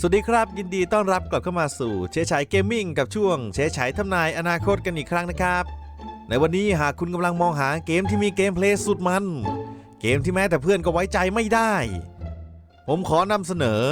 สวัสดีครับ ยินดีต้อนรับกลับเข้ามาสู่เชฉายเกมมิ่งกับช่วงเชฉายทำนายอนาคตกันอีกครั้งนะครับ ในวันนี้หากคุณกำลังมองหาเกมที่มีเกมเพลย์สุดมัน เกมที่แม้แต่เพื่อนก็ไว้ใจไม่ได้ ผมขอนำเสนอ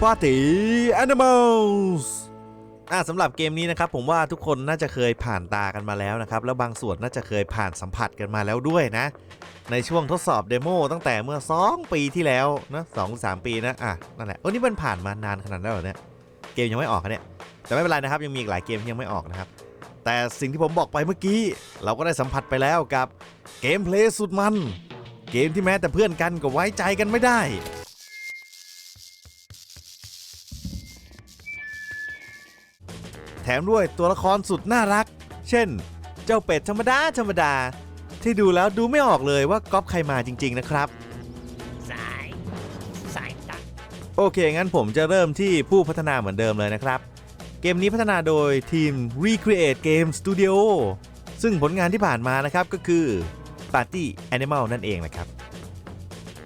Party Animals อ่าสำหรับเกมนี้นะครับผมว่าทุกคนน่าจะเคยผ่านตากันมาแล้วนะครับ แล้วบางส่วนน่าจะเคยผ่านสัมผัสกันมาแล้วด้วยนะ ในช่วงทดสอบเดโมตั้งแต่เมื่อ 2 ปีที่แล้วนะสองสามปีนะอะนั่นแหละโอ้นี่มันผ่านมานานขนาดนั้นเหรอเนี่ยเกมยังไม่ออกเนี่ยแต่ไม่เป็นไรนะครับยังมีอีกหลายเกมที่ยังไม่ออกนะครับ แต่สิ่งที่ผมบอกไปเมื่อกี้ เราก็ได้สัมผัสไปแล้วกับเกมเพลย์สุดมัน เกมที่แม้แต่เพื่อนกันก็ไว้ใจกันไม่ได้ แถมด้วยตัวละครสุดน่ารัก เช่น เจ้าเป็ดธรรมดาธรรมดา ที่ดูแล้วดูไม่ออกเลยว่าก๊อปใครมาจริง ๆ นะครับ สายสายตัดโอเค งั้นผมจะเริ่มที่ผู้พัฒนาเหมือนเดิมเลยนะครับ เกมนี้พัฒนาโดยทีม Recreate Game Studio ซึ่งผลงานที่ผ่านมานะครับก็คือ Party Animal นั่นเองนะครับ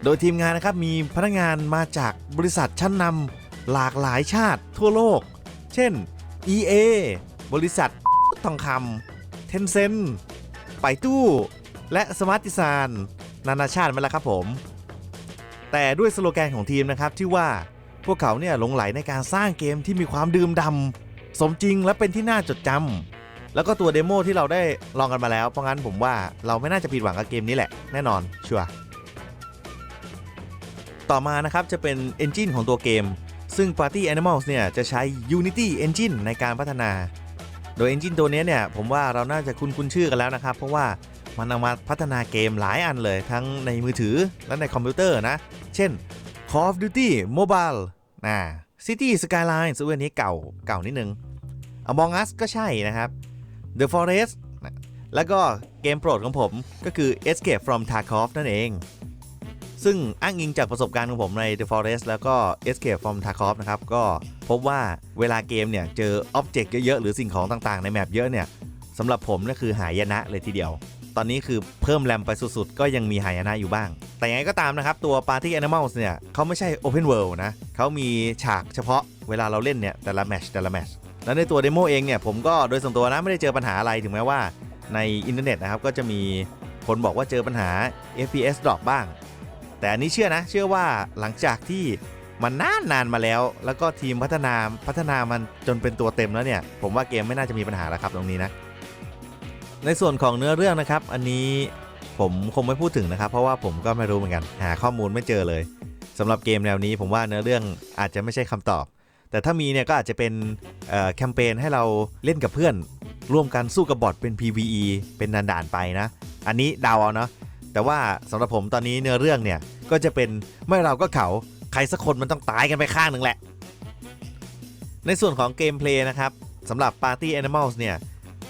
โดยทีมงานนะครับมีพนักงานมาจากบริษัทชั้นนำหลากหลายชาติทั่วโลก เช่น EA บริษัททองคำ Tencent ไปตู้และสมาร์ติซานนานาชาติมาแล้วครับผม แต่ด้วยสโลแกนของทีมนะครับที่ว่าพวกเขาเนี่ยหลงไหลในการสร้างเกมที่มีความดื่มดำสมจริงและเป็นที่น่าจดจำแล้วก็ตัวเดโมที่เราได้ลองกันมาแล้ว เพราะงั้นผมว่าเราไม่น่าจะผิดหวังกับเกมนี้แหละแน่นอนชัวร์ต่อมานะครับจะเป็น Engine ของตัวเกม ซึ่ง Party Animals เนี่ยจะใช้ Unity Engine ในการพัฒนา โดย Engine ตัวนี้เนี่ยผมว่าเราน่าจะคุ้นคุ้นชื่อกันแล้วนะครับ เพราะว่ามันเอามาพัฒนาเกมหลายอันเลยทั้งในมือถือและในคอมพิวเตอร์นะ เช่น Call of Duty Mobile นะ City Skyline ซึ่งอันนี้เก่าเก่านิดนึง Among Us ก็ใช่นะครับ The Forest แล้วก็เกมโปรดของผมก็คือ Escape from Tarkov นั่นเอง ซึ่งอ้างอิงจากประสบการณ์ของผมใน The Forest แล้วก็ Escape from Tarkov นะครับ ก็พบว่าเวลาเกมเนี่ย เจออ็อบเจกต์เยอะ ๆ หรือสิ่งของต่างๆ ในแมปเยอะเนี่ยสำหรับผมนี่คือหายนะเลยทีเดียว ตอนนี้คือเพิ่มแรมไปสุดๆ ก็ยังมีหายนะอยู่บ้าง แต่ยังไงก็ตามนะครับ ตัว Party Animals เนี่ยเขาไม่ใช่ Open World นะเขามีฉากเฉพาะเวลาเราเล่นเนี่ยแต่ละแมชแต่ละแมชแล้วในตัวเดโมเองเนี่ยผมก็โดยส่วนตัวนะไม่ได้เจอปัญหาอะไรถึงแม้ว่าในอินเทอร์เน็ตนะครับก็จะมีคนบอกว่าเจอปัญหา FPS drop บ้าง แต่อันนี้เชื่อนะ เชื่อว่าหลังจากที่มันนานนานมาแล้ว แล้วก็ทีมพัฒนาพัฒนามันจนเป็นตัวเต็มแล้วเนี่ย ผมว่าเกมไม่น่าจะมีปัญหาแล้วครับตรงนี้นะ ในส่วนของเนื้อเรื่องนะครับ อันนี้ผมคงไม่พูดถึงนะครับ เพราะว่าผมก็ไม่รู้เหมือนกัน หาข้อมูลไม่เจอเลยสำหรับเกมแนวนี้ผมว่าเนื้อเรื่องอาจจะไม่ใช่คำตอบ แต่ถ้ามีเนี่ยก็อาจจะเป็นแคมเปญให้เราเล่นกับเพื่อน ร่วมกันสู้กับบอทเป็น PVE เป็นด่านๆไปนะ อันนี้เดาเอาเนาะ แต่ว่าสำหรับผมตอนนี้เนื้อเรื่องเนี่ยก็จะเป็นไม่เราก็เขาใครสักคนมันต้องตายกันไปข้างหนึ่งแหละ ในส่วนของเกมเพลย์นะครับสำหรับ Party Animals เนี่ย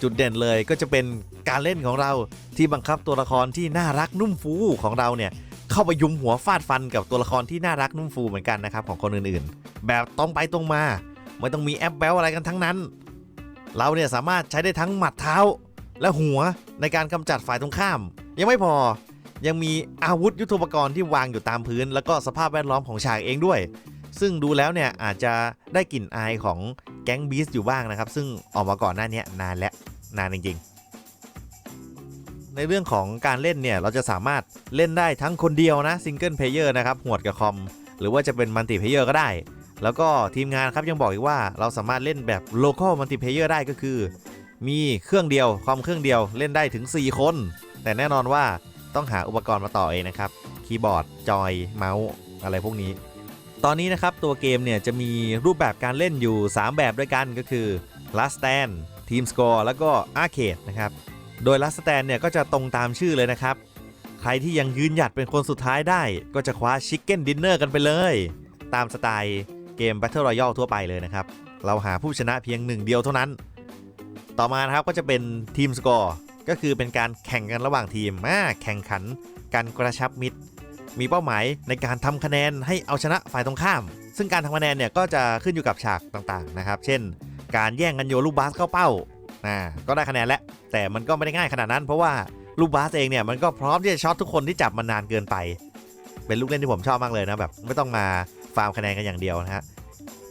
จุดเด่นเลยก็จะเป็นการเล่นของเราที่บังคับตัวละครที่น่ารักนุ่มฟูของเราเนี่ยเข้าไปยุมหัวฟาดฟันกับตัวละครที่น่ารักนุ่มฟูเหมือนกันนะครับของคนอื่นๆ แบบตรงไปตรงมา ไม่ต้องมีแอปแบลอะไรกันทั้งนั้น เราเนี่ยสามารถใช้ได้ทั้งหมัดเท้าและหัวในการกำจัดฝ่ายตรงข้าม ยังไม่พอ ยังมีอาวุธยุทโธปกรณ์ที่วางอยู่ตามพื้น แล้วก็สภาพแวดล้อมของฉากเองด้วย ซึ่งดูแล้วเนี่ยอาจจะได้กลิ่นอายของแก๊งบีสอยู่บ้างนะครับ ซึ่งออกมาก่อนหน้านี้นานและนานจริงๆ ในเรื่องของการเล่นเนี่ยเราจะสามารถเล่นได้ทั้งคนเดียวนะซิงเกิลเพลเยอร์นะครับหวดกับคอม หรือว่าจะเป็นมัลติเพลเยอร์ก็ได้ แล้วก็ทีมงานครับยังบอกอีกว่าเราสามารถเล่นแบบ local multiplayer ได้ก็คือ มีเครื่องเดียวคอมเครื่องเดียวเล่นได้ถึง 4 คน แต่แน่นอนว่า ต้องหาอุปกรณ์มาต่อเองนะครับคีย์บอร์ดจอยเมาส์อะไรพวกนี้ ตอนนี้นะครับตัวเกมเนี่ยจะมีรูปแบบการเล่นอยู่ 3 แบบด้วยกันก็คือ Last Stand Team Score แล้วก็ Arcade นะครับโดย Last Stand เนี่ยก็จะตรงตามชื่อเลยนะครับ ใครที่ยังยืนหยัดเป็นคนสุดท้ายได้ ก็จะคว้า Chicken Dinner กันไปเลย ตามสไตล์เกม Battle Royale ทั่วไปเลยนะครับ เราหาผู้ชนะเพียงหนึ่งเดียวเท่านั้น ต่อมานะครับก็จะเป็นทีมสกอร์ ก็คือเป็นการแข่งกันระหว่างทีมมาแข่งขันการกระชับมิตร มีเป้าหมายในการทำคะแนนให้เอาชนะฝ่ายตรงข้าม ซึ่งการทำคะแนนเนี่ยก็จะขึ้นอยู่กับฉากต่างๆนะครับ เช่น การแย่งกันโยนลูกบาสเข้าเป้าอ่าก็ได้คะแนนแล้วแต่มันก็ไม่ได้ง่ายขนาดนั้น เพราะว่าลูกบาสเองเนี่ยมันก็พร้อมที่จะช็อตทุกคนที่จับมันนานเกินไป เป็นลูกเล่นที่ผมชอบมากเลยนะแบบไม่ต้องมาฟาร์มคะแนนกันอย่างเดียวนะฮะ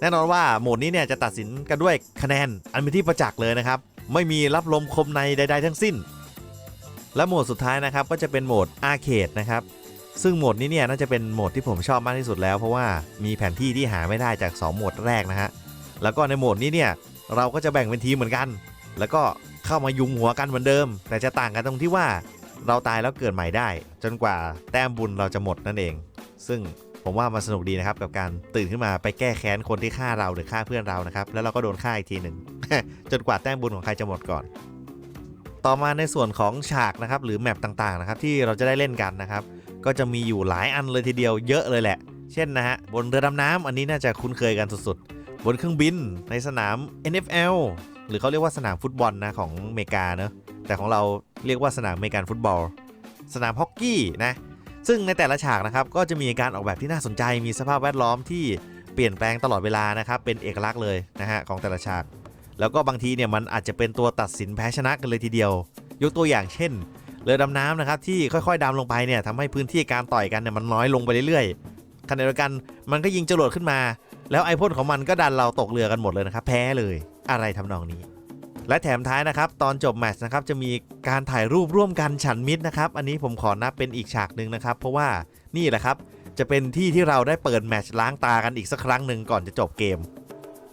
แน่นอนว่าโหมดนี้เนี่ยจะตัดสินกันด้วยคะแนนอันเป็นที่ประจักษ์เลยนะครับ ไม่มีรับลมคมในใด ๆ ทั้งสิ้น และโหมดสุดท้ายนะครับก็จะเป็นโหมดอาร์เคดนะครับซึ่งโหมดนี้เนี่ยน่าจะเป็นโหมดที่ผมชอบมากที่สุดแล้ว เพราะว่ามีแผนที่ที่หาไม่ได้จาก 2 โหมดแรกนะฮะแล้วก็ในโหมดนี้เนี่ยเราก็จะแบ่งเป็นทีมเหมือนกัน แล้วก็เข้ามายุมหัวกันเหมือนเดิม แต่จะต่างกันตรงที่ว่าเราตายแล้วเกิดใหม่ได้ จนกว่าแต้มบุญเราจะหมดนั่นเอง ซึ่ง ผมว่ามันสนุกดีนะครับกับการตื่นขึ้นมาไปแก้แค้นคนที่ฆ่าเราหรือฆ่าเพื่อนเรานะครับแล้วเราก็โดนฆ่าอีกทีหนึ่ง จนกว่าแต้มบุญของใครจะหมดก่อน ต่อมาในส่วนของฉากนะครับหรือแมปต่างๆนะครับที่เราจะได้เล่นกันนะครับก็จะมีอยู่หลายอันเลยทีเดียวเยอะเลยแหละ เช่นนะฮะบนเรือดำน้ำอันนี้น่าจะคุ้นเคยกันสุดๆ บนเครื่องบินในสนาม NFL หรือเขาเรียกว่าสนามฟุตบอลนะของอเมริกาเนอะแต่ของเราเรียกว่าสนามอเมริกันฟุตบอล สนามฮอกกี้นะ ซึ่งในแต่ละฉากนะครับก็จะมีการออกแบบที่น่าสนใจมีสภาพแวดล้อมที่เปลี่ยนแปลงตลอดเวลานะครับเป็นเอกลักษณ์เลยนะฮะของแต่ละฉาก แล้วก็บางทีเนี่ยมันอาจจะเป็นตัวตัดสินแพ้ชนะกันเลยทีเดียว ยกตัวอย่างเช่นเรือดำน้ำนะครับที่ค่อยๆดำลงไปเนี่ยทำให้พื้นที่การต่อยกันเนี่ยมันน้อยลงไปเรื่อยๆขณะเดียวกันมันก็ยิงจรวดขึ้นมา แล้วไอพ่นของมันก็ดันเราตกเรือกันหมดเลยนะครับแพ้เลยอะไรทำนองนี้ และแถมท้ายนะครับตอนจบแมตช์นะครับจะมีการถ่ายรูปร่วมกันฉันมิตรนะครับอันนี้ผมขอนับเป็นอีกฉากหนึ่งนะครับ เพราะว่านี่แหละครับจะเป็นที่ที่เราได้เปิดแมตช์ล้างตากันอีกสักครั้งหนึ่งก่อนจะจบเกม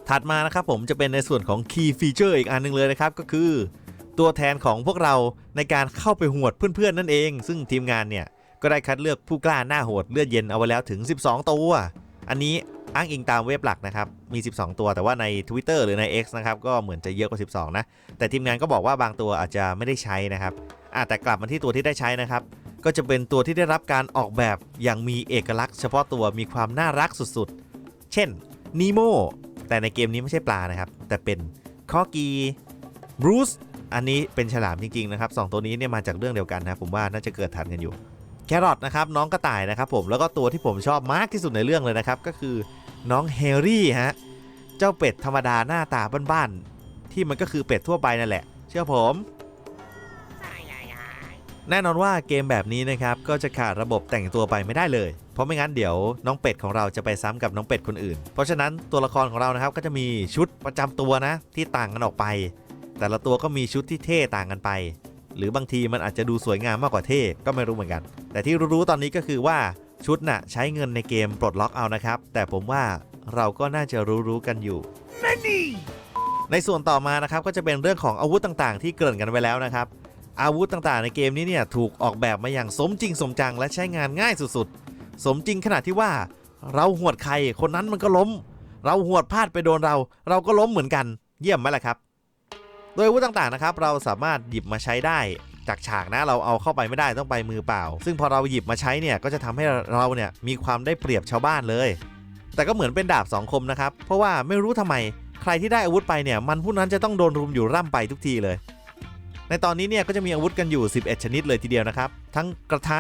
ถัดมานะครับผมจะเป็นในส่วนของ Key Feature อีกอันหนึงเลยนะครับก็คือ ตัวแทนของพวกเราในการเข้าไปหวดเพื่อนๆนั่นเอง ซึ่งทีมงานเนี่ยก็ได้คัดเลือกผู้กล้าหน้าโหดเลือดเย็นเอาไว้แล้วถึง 12 ตัว อันนี้อ้างอิงตามเว็บหลักนะครับ มี 12 ตัวแต่ว่าใน Twitter หรือใน X นะครับ ก็เหมือนจะเยอะกว่า 12 นะ แต่ทีมงานก็บอกว่าบางตัวอาจจะไม่ได้ใช้นะครับแต่กลับมาที่ตัวที่ได้ใช้นะครับ ก็จะเป็นตัวที่ได้รับการออกแบบอย่างมีเอกลักษณ์เฉพาะตัวมีความน่ารักสุดๆ เช่นนีโมแต่ในเกมนี้ไม่ใช่ปลานะครับ แต่เป็นคอกีบรูซอันนี้เป็นฉลามจริงๆนะครับสองตัวนี้เนี่ยมาจากเรื่องเดียวกันนะผมว่าน่าจะเกิดทันกันอยู่ แครอทนะครับน้องกระต่ายนะครับผมแล้วก็ตัวที่ผมชอบมากที่สุดในเรื่องเลยนะครับก็คือน้องแฮร์รี่ฮะเจ้าเป็ดธรรมดาหน้าตาบ้านๆที่มันก็คือเป็ดทั่วไปนั่นแหละ เชื่อผม แน่นอนว่าเกมแบบนี้นะครับก็จะขาดระบบแต่งตัวไปไม่ได้เลย เพราะไม่งั้นเดี๋ยวน้องเป็ดของเราจะไปซ้ำกับน้องเป็ดคนอื่น เพราะฉะนั้นตัวละครของเรานะครับก็จะมีชุดประจำตัวนะที่ต่างกันออกไป แต่ละตัวก็มีชุดที่เท่ต่างกันไป หรือบางทีมันอาจจะดูสวยงามมากกว่าเท่ก็ไม่รู้เหมือนกัน แต่ที่รู้ๆตอนนี้ก็คือว่าชุดน่ะใช้เงินในเกมปลดล็อกเอานะครับ แต่ผมว่าเราก็น่าจะรู้ๆกันอยู่ ในส่วนต่อมานะครับก็จะเป็นเรื่องของอาวุธต่างๆ ที่เกริ่นกันไว้แล้วนะครับ อาวุธต่างๆ ในเกมนี้เนี่ยถูกออกแบบมาอย่างสมจริงสมจังและใช้งานง่ายสุดๆ สมจริงขนาดที่ว่า เราหวดใครคนนั้นมันก็ล้ม เราหวดพลาดไปโดนเรา เราก็ล้มเหมือนกัน เยี่ยมไหมล่ะครับ โดยอาวุธต่างๆนะครับเราสามารถหยิบมาใช้ได้จากฉากนะเราเอาเข้าไปไม่ได้ต้องไปมือเปล่า ซึ่งพอเราหยิบมาใช้เนี่ยก็จะทำให้เราเนี่ยมีความได้เปรียบชาวบ้านเลย แต่ก็เหมือนเป็นดาบสองคมนะครับ เพราะว่าไม่รู้ทำไมใครที่ได้อาวุธไปเนี่ยมันผู้นั้นจะต้องโดนรุมอยู่ร่ำไปทุกทีเลย ในตอนนี้เนี่ยก็จะมีอาวุธกันอยู่ 11 ชนิดเลยทีเดียวนะครับ ทั้งกระทะ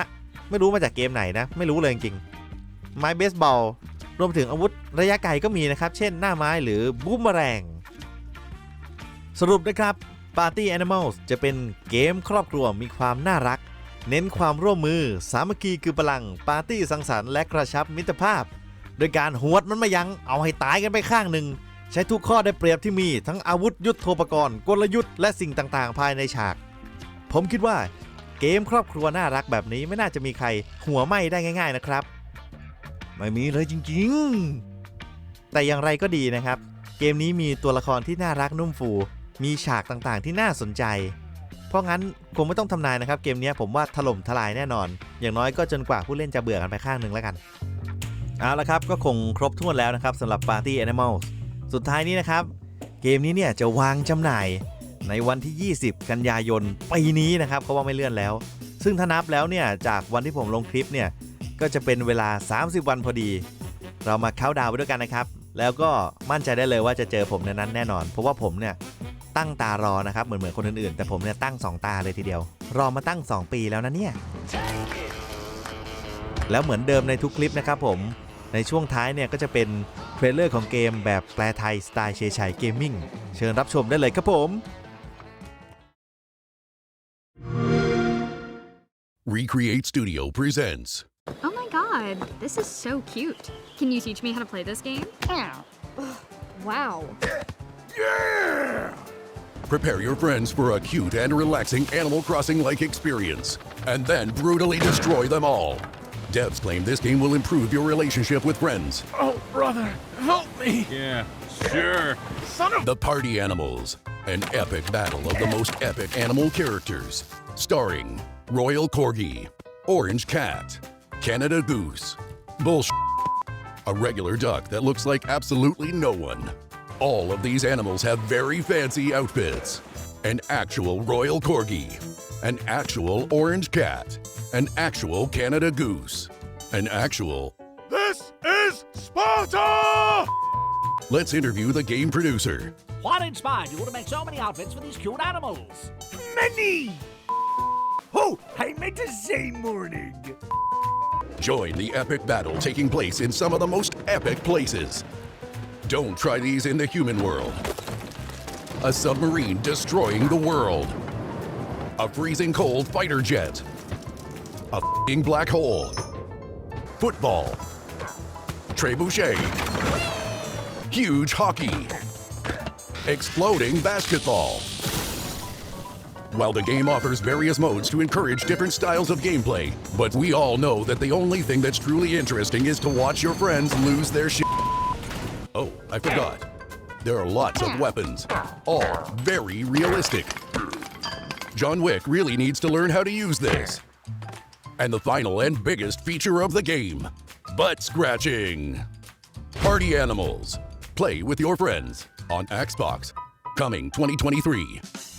ไม่รู้มาจากเกมไหนนะไม่รู้เลยจริงไม้เบสบอลรวมถึงอาวุธระยะไกลก็มีนะครับ เช่นหน้าไม้หรือบูมเมแรง สรุปนะครับ Party Animals จะเป็นเกมครอบครัวมีความน่ารัก เน้นความร่วมมือ สามัคคีคือพลัง ปาร์ตี้สังสรรค์และกระชับมิตรภาพ โดยการหวดมันมายังเอาให้ตายกันไปข้างหนึ่ง ใช้ทุกข้อได้เปรียบที่มีทั้งอาวุธยุทโธปกรณ์ กลยุทธ์และสิ่งต่างๆ ภายในฉาก ผมคิดว่าเกมครอบครัวน่ารักแบบนี้ไม่น่าจะมีใครหัวไหม้ได้ง่าย ๆนะครับ ไม่มีเลยจริงๆ แต่อย่างไรก็ดีนะครับ เกมนี้มีตัวละครที่น่ารักนุ่มฟู มีฉากต่างๆ ที่น่าสนใจ เพราะงั้นคงไม่ต้องทำนายนะครับ เกมนี้ผมว่าถล่มทลายแน่นอน อย่างน้อยก็จนกว่าผู้เล่นจะเบื่อกันไปข้างหนึ่งแล้วกัน เอาละครับก็คงครบถ้วนแล้วนะครับสำหรับ Party Animals สุดท้ายนี้นะครับ เกมนี้เนี่ยจะวางจำหน่ายในวันที่ 20 กันยายนปีนี้นะครับเพราว่าไม่เลื่อนแล้ว ซึ่งถ้านับแล้วเนี่ยจากวันที่ผมลงคลิปเนี่ยก็จะเป็นเวลา 30 วันพอดี เรามาเข้าดาวไปด้วยกันนะครับ แล้วก็มั่นใจได้เลยว่าจะเจอผมในนั้นแน่นอน เพราะว่าผมเนี่ย ตั้งตารอนะครับเหมือนเหมือนคนอื่นๆ แต่ผมเนี่ยตั้ง 2 ตาเลยทีเดียว รอมาตั้ง 2 ปีแล้วนะเนี่ย แล้วเหมือนเดิมในทุกคลิปนะครับผมในช่วงท้ายเนี่ยก็จะเป็นเทรลเลอร์ของเกมแบบแปลไทยสไตล์เชยชัยเกมมิ่งเชิญรับชมได้เลยครับผม Recreate Studio presents Oh my god, this is so cute. Can you teach me how to play this game? Wow. Prepare your friends for a cute and relaxing Animal Crossing like experience, and then brutally destroy them all. Devs claim this game will improve your relationship with friends. Oh, brother, help me! Yeah, sure. Son of The Party Animals, an epic battle of the most epic animal characters, starring Royal Corgi, Orange Cat, Canada Goose, Bullsh, a regular duck that looks like absolutely no one. All of these animals have very fancy outfits. An actual Royal Corgi, an actual Orange Cat, an actual Canada Goose, an actual. This is Sparta! Let's interview the game producer. What inspired you to make so many outfits for these cute animals? Many! Oh, I meant to say morning. Join the epic battle taking place in some of the most epic places. Don't try these in the human world. A submarine destroying the world. A freezing cold fighter jet. A fing black hole. Football. Trebuchet. Huge hockey. Exploding basketball. While the game offers various modes to encourage different styles of gameplay, but we all know that the only thing that's truly interesting is to watch your friends lose their shit. Oh, I forgot. There are lots of weapons, all very realistic. John Wick really needs to learn how to use this. And the final and biggest feature of the game butt scratching. Party Animals. Play with your friends on Xbox. Coming 2023.